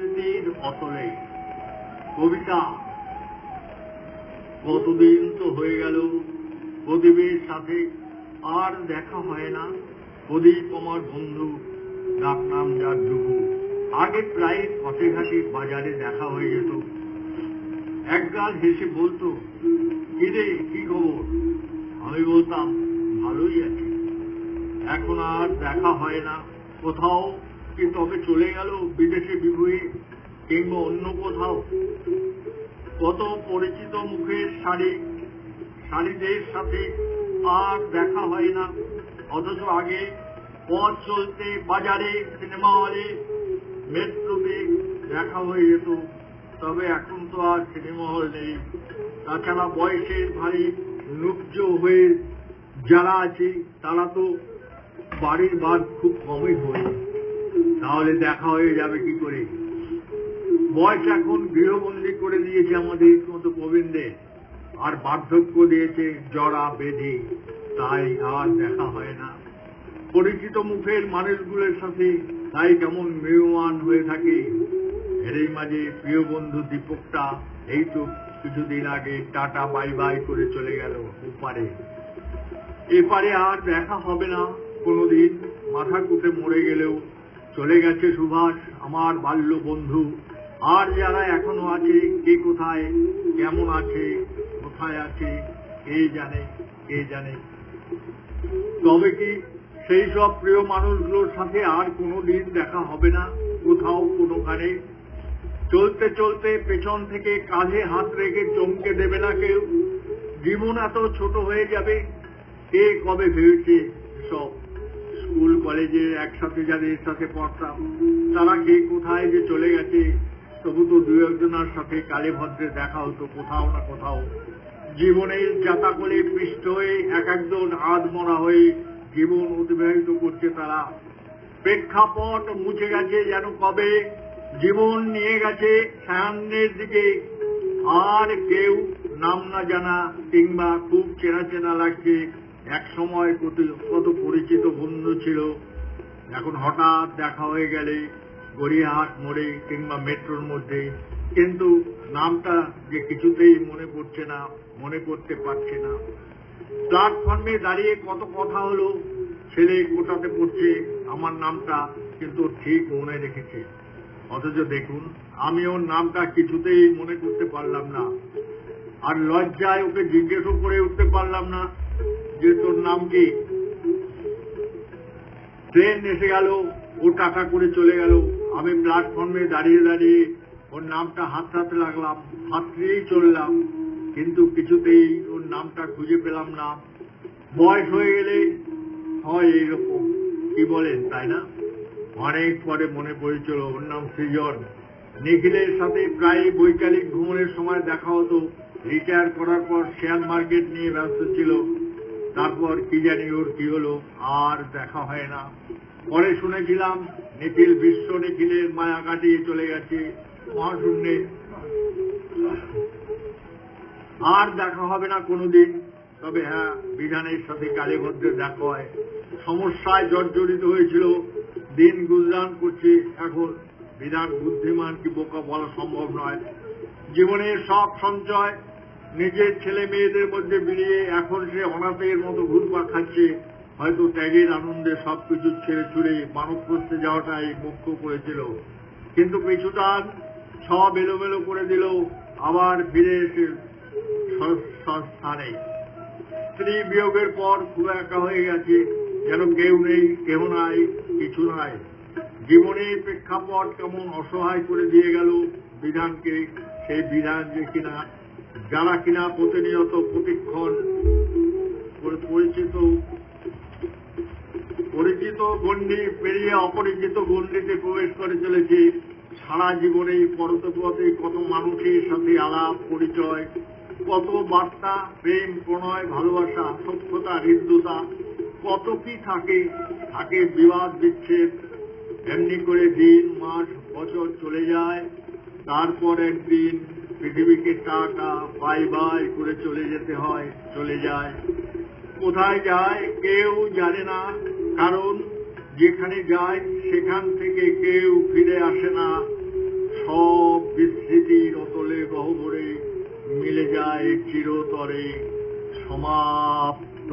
স্মৃতির অতলে কবিতা। কতদিন তো হয়ে গেল, প্রদীপের সাথে আর দেখা হয় না। প্রদীপ আমার বন্ধু, ডাক নাম যার ডুবু আগে প্রায় পথে ঘাটে বাজারে দেখা হয়ে যেত। একগাল হেসে বলতো কিরে কি খবর? আমি বলতাম, ভালোই আছি। এখন আর দেখা হয় না। কোথাও কি তবে চলে গেল বিদেশে বিভুয়ে কিংবা অন্য কোথাও। কত পরিচিত মুখের শাড়ি, শাড়িদের সাথে আর দেখা হয় না। অথচ আগে পথ চলতে বাজারে, সিনেমা হলে মেট্রোতে দেখা হয়ে যেত। তবে এখন তো আর সিনেমা হল নেই। তাছাড়া বয়সের ভারী লুব্জ হয়ে যারা আছে, তারা তো বাড়ির বাদ খুব কমই হয়। তাহলে দেখা হয়ে যাবে কি করে? বয়স এখন গৃহবন্দী করে দিয়েছে আমাদের মতো প্রবীণদের আর বার্ধক্য দিয়েছে জড়া বেধি তাই আর দেখা হয় না। পরিচিত মুখের মানুষগুলোর সাথে তাই কেমন মেয়মান হয়ে থাকে। এরই মাঝে প্রিয় বন্ধু দীপকটা এই তো কিছুদিন আগে টাটা, বাই বাই করে চলে গেল ওপারে। এপারে আর দেখা হবে না কোনোদিন। মাথা কুটে মরে গেলেও চলে গেছে সুভাষ, আমার বাল্য বন্ধু। আর যারা এখনও আছে, কে কোথায়, কেমন আছে, কোথায় আছে, কে জানে কে জানে। তবে কি সেই সব প্রিয় মানুষগুলোর সাথে আর কোনো দিন দেখা হবে না, কোথাও কোনো কোনোখানে চলতে চলতে পেছন থেকে কাঁধে হাত রেখে চমকে দেবে না কেউ। জীবন এত ছোট হয়ে যাবে, কে কবে ভেবেছে সব? স্কুল, কলেজে একসাথে যাদের সাথে পড়তাম, তারা কে কোথায় যে চলে গেছে, তবু তো দু একজনের সাথে কালে ভদ্রে দেখা হতো, কোথাও না কোথাও। জীবনের জাতাকলে পৃষ্ঠ হয়ে এক একজন আধ মরা হয়ে জীবন অতিবাহিত করছে তারা। প্রেক্ষাপট মুছে গেছে যেন কবে, জীবন নিয়ে গেছে সায়ান্নের দিকে। আর কেউ নাম না জানা কিংবা খুব চেনা চেনা লাগছে, এক সময় কত পরিচিত বন্ধু ছিল। এখন হঠাৎ দেখা হয়ে গেলে গড়িয়াহাট মোড়ে কিংবা মেট্রোর মধ্যে। কিন্তু নামটা যে কিছুতেই মনে পড়ছে না, মনে করতে পারছে না। প্ল্যাটফর্মে দাঁড়িয়ে কত কথা হলো, ছেলে কোটাতে পড়ছে, আমার নামটা কিন্তু ঠিক মনে রেখেছে। অথচ দেখুন, আমি ওর নামটা কিছুতেই মনে করতে পারলাম না। আর লজ্জায় ওকে জিজ্ঞেসও করে উঠতে পারলাম না যে তোর নাম কি? ট্রেন এসে গেল, ও টাকা করে চলে গেল। আমি প্ল্যাটফর্মে দাঁড়িয়ে দাঁড়িয়ে ওর নামটা হাতড়াতে লাগলাম হাতড়িয়েই চললাম। কিন্তু কিছুতেই ওর নামটা খুঁজে পেলাম না। বয়স হয়ে গেলে হয় এইরকম, কি বলেন, তাই না? অনেক পরে মনে পড়েছিল ওর নাম সৃজন। নিখিলের সাথে প্রায় বৈকালিক ভ্রমণের সময় দেখা হতো। রিটায়ার করার পর শেয়ার মার্কেট নিয়ে ব্যস্ত ছিল। তারপর কি জানি ওর কি হলো, আর দেখা হয় না। পরে শুনেছিলাম, নিখিল বিশ্ব নিখিলের মায়া কাটিয়ে চলে গেছে মহাশূন্যে। আর দেখা হবে না কোনোদিন। তবে হ্যাঁ বিধানের সাথে কালে ভদ্রে দেখা হয়। সমস্যায় জর্জরিত হয়েছিল। দিন গুজরান করছে। এখন বিধান বুদ্ধিমান কি বোকা বলা সম্ভব নয়। জীবনের সব সঞ্চয় নিজের ছেলে মেয়েদের মধ্যে বিলিয়ে এখন সে অনাথের মতো ঘুরপা খাচ্ছে, হয়তো ত্যাগের আনন্দে সবকিছু ছেড়ে ছুড়ে মানব করতে যাওয়াটাই মুখ্য করেছিল। কিন্তু পিছুটান সব এলোমেলো করে দিল, আবার ফিরে এসে স্থানে স্ত্রী বিয়োগের পর খুব একা হয়ে গেছে, যেন কেউ নেই কেউ নাই, কিছু নাই। জীবনের প্রেক্ষাপট কেমন অসহায় করে দিয়ে গেল বিধানকে, সেই বিধান যে কিনা যারা কিনা প্রতিনিয়ত প্রতিক্ষণ পরিচিত পরিচিত গণ্ডি পেরিয়ে অপরিচিত গণ্ডিতে প্রবেশ করে চলেছে। সারা জীবনে পরতপথে কত মানুষের সাথে আলাপ, পরিচয়, কত বার্তা, প্রেম, প্রণয়, ভালোবাসা, সত্যতা, হৃদ্যতা, কত কি থাকে থাকে বিবাদ, বিচ্ছেদ, এমনি করে দিন, মাস, বছর চলে যায়। তারপর একদিন পৃথিবীকে টাটা বাই বাই করে চলে যেতে হয়, চলে যায়। কোথায় যায় কেউ জানে না, কারণ যেখানে যায় সেখান থেকে কেউ ফিরে আসে না। সব বিস্তৃতির অতলে গহবরে মিলে যায় চিরতরে সমাপ্ত।